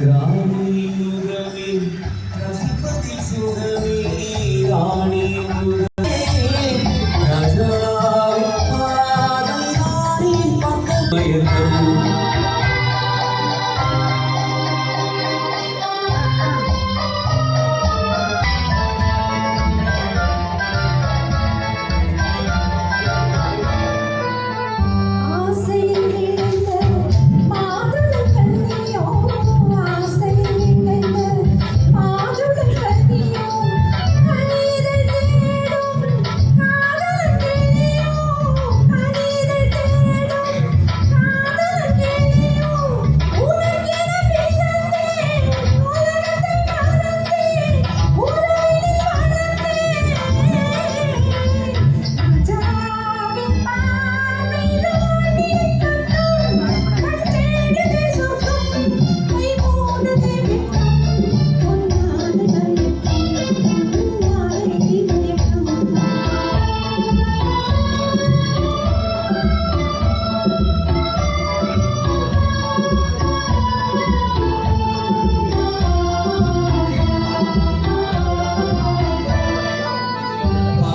Rani Yugami, Rasipati Sugami, Rani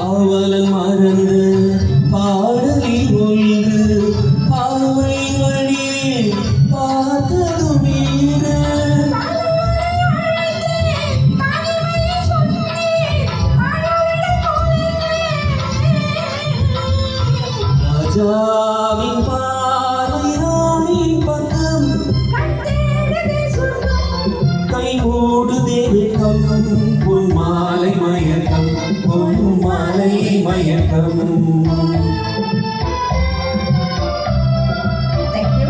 காவலன் மறந்து பாடலி ஒன்று பாவை வழியே பார்த்ததும் ராஜாவின் பார்வை ராணி பக்கம் கை மூடுதே வெட்கம். பொன் மாலை மயக்கம். மாலை மயக்கம் Thank you.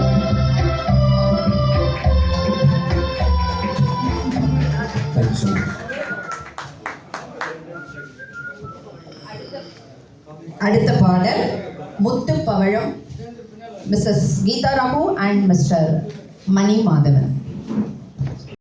Thank you so much. அடுத்த பாடல் Muthu Pavazham Mrs Geetha Ramu and Mr Mani Madhavan